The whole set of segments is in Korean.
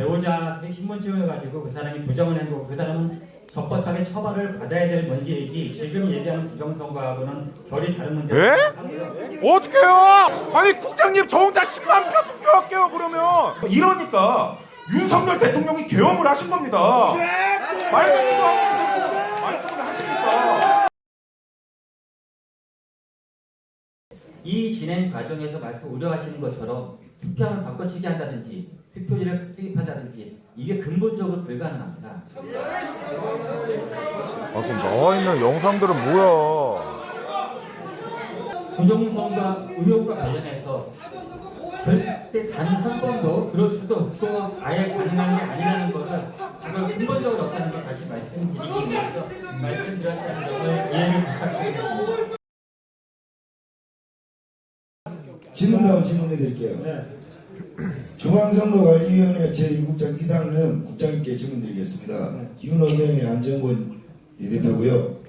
배우자 신분증을 가지고 그 사람이 부정을 했고 그 사람은 적법하게 처벌을 받아야 될 문제이지 지금 얘기하는 부정선거하고는 결이 다른 문제가 예? 어떡해요? 아니 국장님 저 혼자 10만 표 투표할게요 그러면. 이러니까 윤석열 대통령이 계엄을 하신 겁니다. 말씀도 하고 말씀을 하시니까 이 진행 과정에서 말씀 우려하시는 것처럼 투표함을 바꿔치기 한다든지 투표지를 투입한다든지 이게 근본적으로 불가능합니다. 아 그럼 나와 있는 영상들은 뭐야 부정선거 의혹과 관련해서 절대 단 한 번도 그럴 수도 없고 아예 가능한 게 아니라는 것을 그걸 근본적으로 없다는 걸 다시 말씀드리기 위해서 말씀드렸다는 점을 이해를 부탁드리겠습니다. 질문 다음 질문해 드릴게요. 네. 중앙선거관리위원회 제2국장 이상름 국장님께 질문 드리겠습니다. 윤호위원회 안정권 대표고요.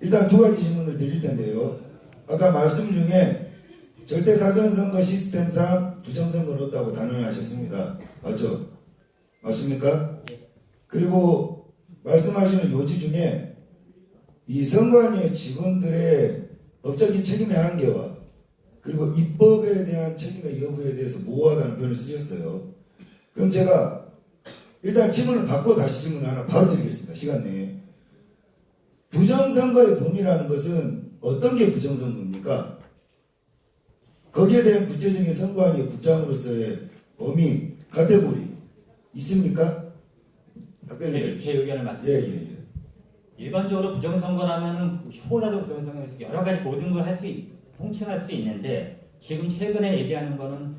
일단 두 가지 질문을 드릴 텐데요. 아까 말씀 중에 절대 사전선거 시스템상 부정선거는 없다고 단언하셨습니다. 맞죠? 맞습니까? 그리고 말씀하시는 요지 중에 이 선관위 직원들의 법적인 책임의 한계와 그리고 입법에 대한 책임의 여부에 대해서 모호하다는 표현을 쓰셨어요. 그럼 제가 일단 질문을 바꿔 다시 질문 하나 바로 드리겠습니다. 시간 내에. 부정선거의 범위라는 것은 어떤 게 부정선거입니까? 거기에 대한 구체적인 선거안위 국장으로서의 범위, 카테고리 있습니까? 답변해 제, 주십시오. 제 의견을 예, 말씀드립니다. 예, 예. 일반적으로 부정선거라면 휴호라도 부정선거에서 여러 가지 모든 걸 할 수 통칭할 수 있는데 지금 최근에 얘기하는 거는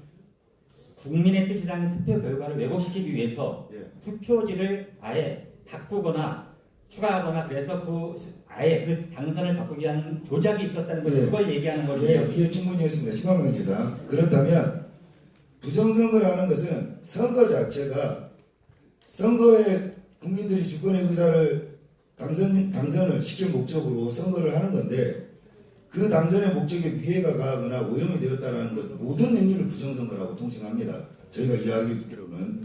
국민의 뜻이라는 투표 결과를 왜곡시키기 위해서 예. 투표지를 아예 바꾸거나 추가하거나 그래서 그 아예 그 당선을 바꾸기 위한 조작이 있었다는 걸 예. 그걸 얘기하는 거죠. 예, 예, 충분히 했습니다. 시간 관계상. 그렇다면 부정선거라는 것은 선거 자체가 선거에 국민들이 주권의 의사를 당선, 당선을 시킬 목적으로 선거를 하는 건데 그 당선의 목적에 비해가 가하거나 오염이 되었다는 것은 모든 행위를 부정선거라고 통칭합니다. 저희가 이야기하기로는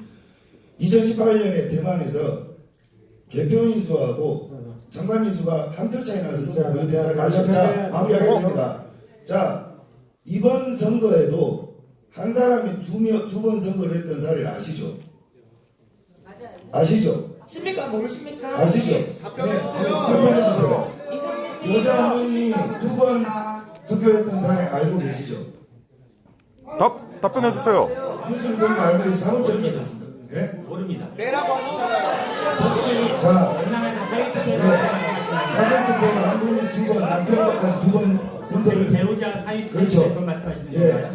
2018년에 대만에서 개표인 수하고 장관인 수가 한 표 차이 나서 선거 무효된 사례 아시죠? 자, 마무리하겠습니다. 자, 이번 선거에도 한 사람이 두 번 선거를 했던 사례를 아시죠? 아시죠? 십니까 모르십니까? 아시죠? 답변해 주세요. 이상민님 여자 한 분이 두 번 투표했던 사례 알고 계시죠? 답, 답변해 주세요 뉴스를 통해서 알고 계시 사무처럼 됐습니다. 예? 모릅니다. 내라고 하시잖아요. 혹시 자, 전남에서 네. 사전 투표를 한 분이 두 번, 남편까지 두 번 선거를 배우자 사회투표 그렇죠. 말씀하시는 예?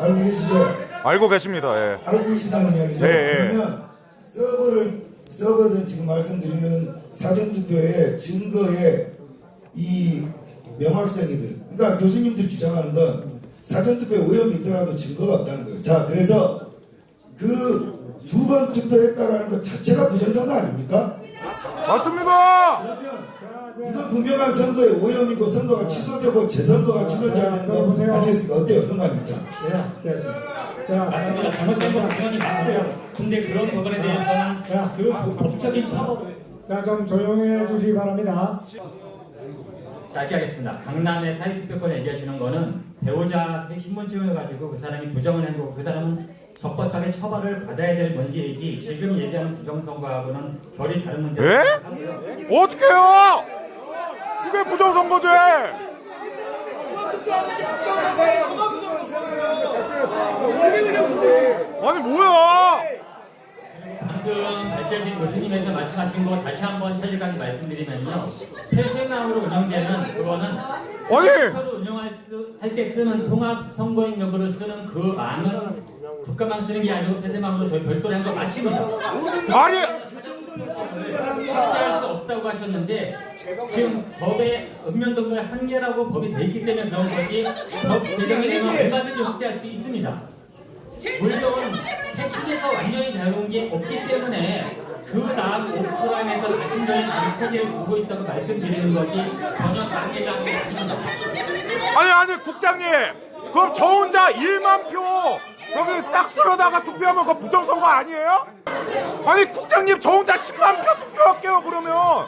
알고 계시죠? 알고 계십니다 예. 알고 계시다는 이야기죠. 네, 예. 그러면 서버를 서버든 지금 말씀드리는 사전 투표의 증거에 이 명확성이든 그러니까 교수님들이 주장하는 건 사전 투표에 오염이 있더라도 증거가 없다는 거예요. 자, 그래서 그 두 번 투표했다라는 것 자체가 부정선거 아닙니까? 맞습니다 그러면 이건 분명한 선거의 오염이고 선거가 취소되고 재선거가 치러져야 되는 거 아니겠습니까? 어때요, 선관 입장? 예, 됐습니다. 자, 맞습니다. 잘못된 건 당연히 맞고요. 근데 그런 부분에 대해서는 그 법- 법적인 처벌. 자, 좀 조용해 주시기 바랍니다. 짧게 하겠습니다. 강남의 사회투표권 얘기하시는 거는 배우자 신분증을 가지고 그 사람이 부정을 했고 그 사람은 적법하게 처벌을 받아야 될 문제이지 지금 얘기하는 부정선거하고는 결이 다른 문제입니다. 예? 어떡해요 그게 부정선거제 아니 뭐야 방금 발제하신 교수님에서 말씀하신 거 다시 한번 사실관계 말씀드리면요. 세세망으로 운영되는 그거는 아니 운영할 수, 할 때 쓰는 통합 선거인력으로 쓰는 그 망은 국가망 쓰는 게 아니고 폐쇄망으로 저희 별도로 한 거 맞습니다. 아니 확대할 수 없다고 하셨는데 지금 법에 읍면동물 한계라고 법이 돼 있기 때문에 그런 거지 법 개정이 되면 얼마든지 확대할 수 있습니다. 물론 해킹에서 완전히 자유로운 게 없기 때문에 그 다음 옥수랑에서 같은 점에 다른 체계를 두고 있다고 말씀드리는 거지 전혀 다른 아닙니다. 아니 아니 국장님 그럼 저 혼자 1만 표 저기 싹쓸어다가 투표하면 그거 부정선거 아니에요? 아니 국장님 저 혼자 10만 표 투표할게요 그러면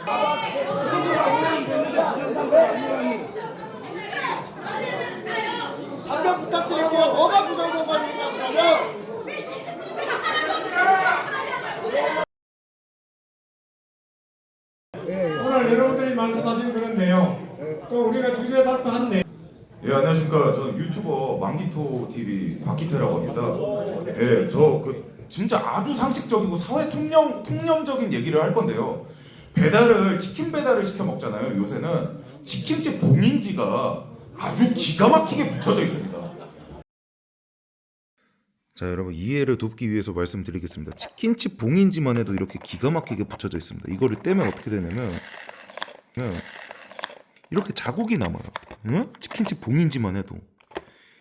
답변 부탁드릴게요. 뭐가 부정선거입니까 그러면? 오늘 여러분들이 말씀하신 그런 내용, 또 우리가 주제 발표한 내용, 예 안녕하십니까. 저는 유튜버 망기토 TV 박기태라고 합니다. 예저 그 진짜 아주 상식적이고 사회 통념 통념적인 얘기를 할 건데요. 배달을 치킨 배달을 시켜 먹잖아요 요새는. 치킨집 봉인지가 아주 기가 막히게 붙여져 있습니다 자 여러분 이해를 돕기 위해서 말씀드리겠습니다 치킨집 봉인지만 해도 이렇게 기가 막히게 붙여져 있습니다 이거를 떼면 어떻게 되냐면 그냥 이렇게 자국이 남아요. 응? 치킨집 봉인지만 해도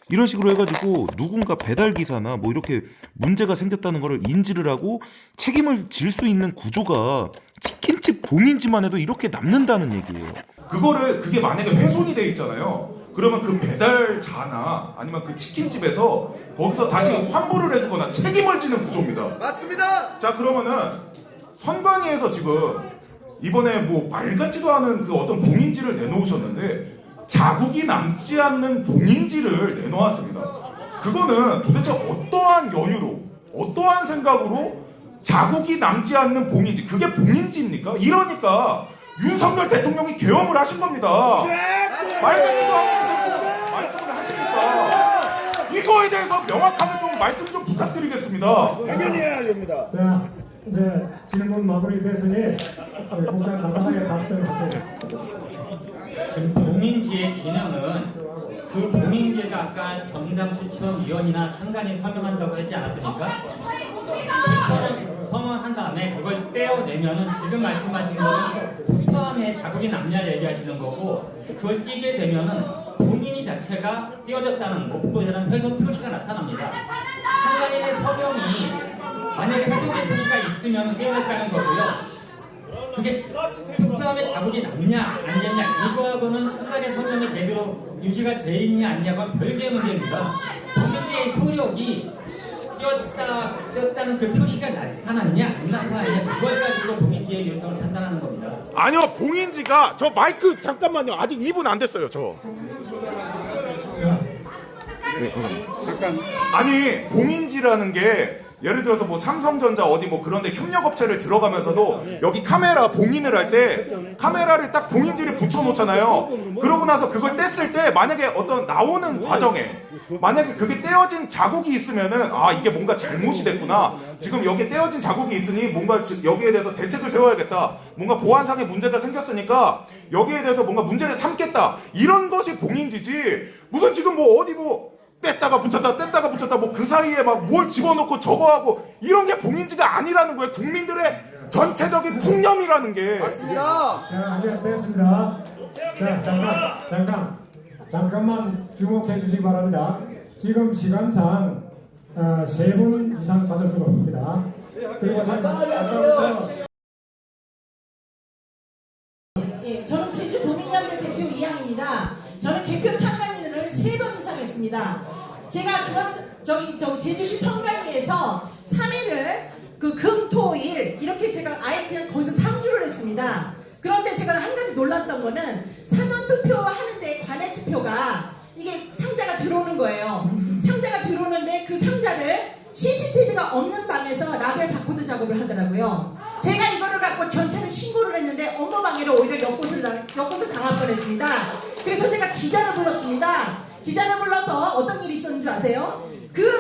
이런 식으로 해가지고 누군가 배달 기사나 뭐 이렇게 문제가 생겼다는 거를 인지를 하고 책임을 질 수 있는 구조가 치킨집 봉인지만 해도 이렇게 남는다는 얘기예요. 그거를 그게 만약에 훼손이 돼 있잖아요. 그러면 그 배달자나 아니면 그 치킨집에서 거기서 다시 환불을 해주거나 책임을 지는 구조입니다. 맞습니다. 자 그러면은 선관위에서 지금 이번에 뭐 말같지도 않은 그 어떤 봉인지를 내놓으셨는데 자국이 남지 않는 봉인지를 내놓았습니다. 그거는 도대체 어떠한 연유로 어떠한 생각으로 자국이 남지 않는 봉인지 그게 봉인지입니까? 이러니까 윤석열 대통령이 계엄을 하신 겁니다. 말같지도 않은 지금 말씀을 하시니까 이거에 대해서 명확하게 좀 말씀 좀 부탁드리겠습니다. 당연히 해야 됩니다. 자, 이제 질문 마무리됐으니 국장 간단하게 답변하세요. 지금 봉인지의 기능은 그 봉인지가 아까 정당 추천위원이나 창간이 설명한다고 했지 않았습니까? 추천을 선언한 다음에 그걸 떼어내면은 지금 말씀하신 거는 투표함에 자국이 남냐 얘기하시는 거고 그걸 띄게 되면은 봉인이 자체가 띄어졌다는 목표에는 훼손 표시가 나타납니다. 창간인의 서명이 만약에 훼손된 표시가 있으면 띄어졌다는 거고요. 그게 투표함에 자국이 남냐 안 남냐 이거하고는 순간의 성명이 제대로 유지가 돼 있냐 아니냐가 별개의 문제입니다. 본인의 효력이 띄었다 띄었다는 그 표시가 나타났냐? 안 나타났냐 그걸 가지고 본인의 유효성을 판단하는 겁니다. 아니요 봉인지가 저 마이크 잠깐만요. 아직 2분 안 됐어요 저. 잠깐. 아니 봉인지라는 게 예를 들어서 뭐 삼성전자 어디 뭐 그런데 협력업체를 들어가면서도 여기 카메라 봉인을 할 때 카메라를 딱 봉인지를 붙여놓잖아요. 그러고 나서 그걸 뗐을 때 만약에 어떤 나오는 과정에 만약에 그게 떼어진 자국이 있으면은 아 이게 뭔가 잘못이 됐구나. 지금 여기 떼어진 자국이 있으니 뭔가 지- 여기에 대해서 대책을 세워야겠다. 뭔가 보안상의 문제가 생겼으니까 여기에 대해서 뭔가 문제를 삼겠다. 이런 것이 봉인지지. 무슨 지금 뭐 어디 뭐 뗐다가 붙였다 뗐다가 붙였다 뭐 그 사이에 막 뭘 집어넣고 저거 하고 이런 게 봉인지가 아니라는 거예요 국민들의 전체적인 통념이라는 게 맞습니다. 자, 이제 됐습니다. 자, 잠깐, 잠깐, 잠깐만 주목해 주시기 바랍니다. 지금 시간상 어, 세분 이상 받을 수가 없습니다. 그리고 잠깐, 아까부터 제가 중앙 저기 저 제주시 성관위에서 3일을 그 금토일 이렇게 제가 아예 그냥 거기서 3주를 했습니다. 그런데 제가 한 가지 놀랐던 거는 사전 투표 하는데 관외 투표가 이게 상자가 들어오는 거예요. 상자가 들어오는데 그 상자를 CCTV가 없는 방에서 라벨 바코드 작업을 하더라고요. 제가 이거를 갖고 경찰에 신고를 했는데 업무 방해로 오히려 역곳을, 당- 역곳을 당할 뻔했습니다. 그래서 제가 기자를 불렀습니다. 기자를 불러서 어떤 일이 있었는 줄 아세요? 그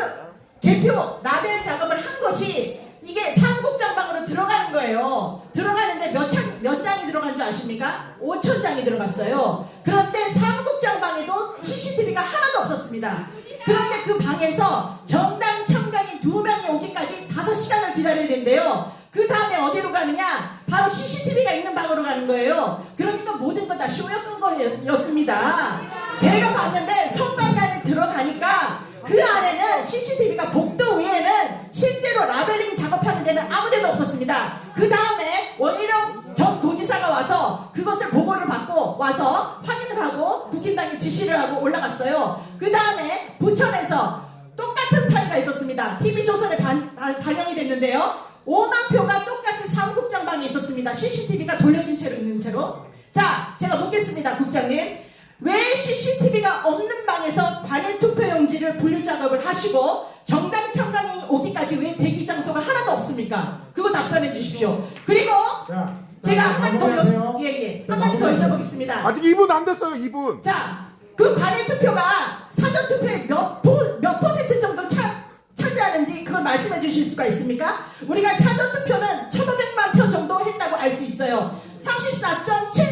개표 라벨 작업을 한 것이 이게 사무국장방으로 들어가는 거예요. 들어가는데 몇, 창, 몇 장이 들어간 줄 아십니까? 5천 장이 들어갔어요. 그런데 사무국장방에도 CCTV가 하나도 없었습니다. 그런데 그 방에서 정당 참관인 두 명이 오기까지 다섯 시간을 기다려야 된대요. 그 다음에 어디로 가느냐? 바로 CCTV가 있는 방으로 가는 거예요. 그러니까 모든 건 다 쇼였던 거였습니다. 제가 봤는데 성관이 안에 들어가니까 그 안에는 CCTV가 복도 위에는 실제로 라벨링 작업하는 데는 아무 데도 없었습니다. 그 다음에 원희룡 전 도지사가 와서 그것을 보고를 받고 와서 확인을 하고 국힘당에 지시를 하고 올라갔어요. 그 다음에 부천에서 똑같은 사례가. 있었습니다. TV조선에 반, 반- 반영이 됐는데요. 5만 표가 똑같이 사무국장 방에 있었습니다. CCTV가 돌려진 채로 있는 채로. 자, 제가 묻겠습니다, 국장님. 왜 CCTV가 없는 방에서 반의 투표용지를 분류 작업을 하시고 정당 참관이 오기까지 왜 대기 장소가 하나도 없습니까? 그거 답변해 주십시오. 그리고 자, 제가 자, 한 가지 더. 여, 예, 예. 한 가지 더 여쭤보겠습니다. 아직 2분 안 됐어요 2분 자, 그 관외 투표가 사전 투표의 몇, 포, 몇 퍼센트 말씀해 주실 수가 있습니까? 우리가 사전 투표는 1,500만 표 정도 했다고 알 수 있어요. 34.74%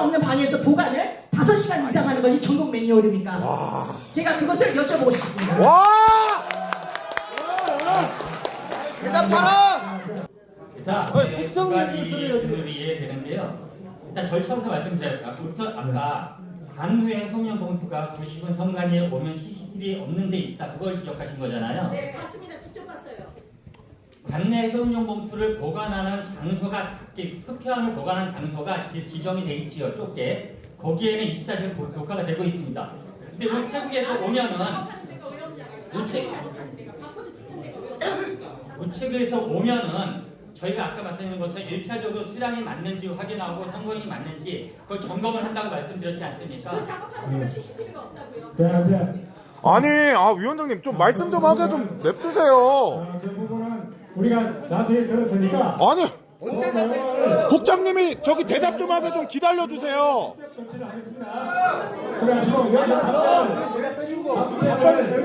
CCTV가 없는 방에서 보관을 5시간 이상 하는 것이 전국 매뉴얼입니까? 제가 그것을 여쭤보고 싶습니다. 와 대답하라. 자, 네, 두 가지 질문이 이해되는데요. 일단 절차부터 말씀드려요. 아까 관외 성명 봉투가 구식은 성관위에 오면 CCTV 없는 데 있다. 그걸 지적하신 거잖아요. 네, 맞습니다. 관내 성명 봉투를 보관하는 장소가 작게 투표함을 보관하는 장소가 지- 지정이 돼 있지요. 좁게. 거기에는 24시간 도- 녹화가 되고 있습니다. 근데 우체국에서 오면은 우체 우측에서 오면은 저희가 아까 말씀드린 것처럼 1차적으로 수량이 맞는지 확인하고 선거인이 맞는지 그걸 점검을 한다고 말씀드렸지 않습니까? 그 작업하는 동안 CCTV가 없다고요. 자, 이제 아니 아 위원장님 좀 말씀 좀 하게 좀 냅두세요 자, 그 우리가 자세히 들었으니까 아니 혼자 자세히 국장님이 저기 대답 좀 하게 좀 기다려 주세요 조치를 하겠습니다. 그래가지고 여기서 답변을 답변을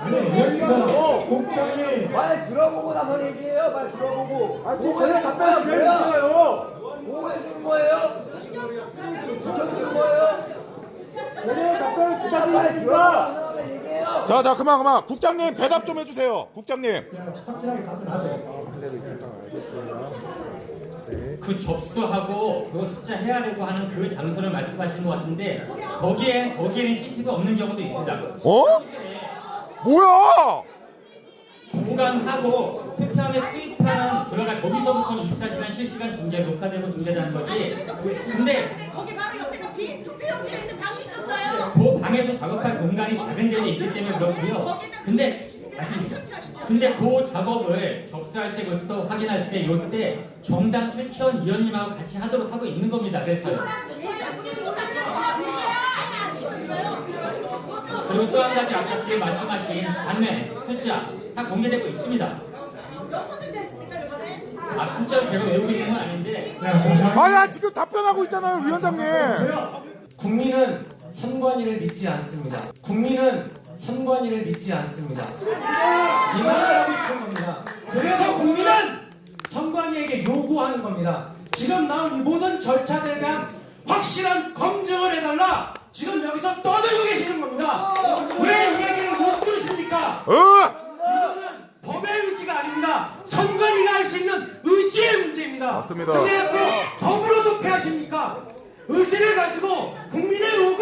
아니 여기서 국장이 말 들어보고 나서 얘기해요. 말 들어보고. 아 지금 저희 답변 드려요. 뭐 해주는 거예요? 지켜주는 거예요? 저희 답변을 부탁드리겠습니다. 자 자 그만 그만 국장님 대답 좀 해주세요 국장님 확실하게 답변하세요. 그 접수하고 그 숫자 헤아리고 하는 그 장소를 말씀하시는 것 같은데 거기에 거기에는 CCTV가 없는 경우도 있습니다. 어? 뭐야 보관하고 투표함에 투입하는 들어가 거기서부터는 24시간 실시간 중계 녹화되고 중계되는 거지. 근데 거기 바로 옆에가 빈 투표용지가 있는 방이 있었어요. 그 방에서 작업할 공간이 작은 데에 있기 때문에 그렇고요. 근데. 근데 그 작업을 접수할 때부터 확인할 때 요때 정당 최치원 위원님하고 같이 하도록 하고 있는 겁니다. 그래서 그리고 또 한 가지 아까 뒤에 말씀하신 관내 숫자 다 공개되고 있습니다. 몇 퍼센트 했습니까 이번에? 아 숫자를 제가 외우고 있는 건 아닌데 정상. 아야 지금 답변하고 있잖아요 위원장님 국민은 선관위를 믿지 않습니다. 국민은 선관위를 믿지 않습니다. 이 말을 하고 싶은 겁니다. 그래서 국민은 선관위에게 요구하는 겁니다. 지금 나온 이 모든 절차들에 대한 확실한 검증을 해달라. 지금 여기서 떠들고 계시는 겁니다. 왜 이 얘기를 못 들으십니까? 어? 맞습니다. 근데 또 법으로 도피하십니까? 의지를 가지고 국민의 검증하고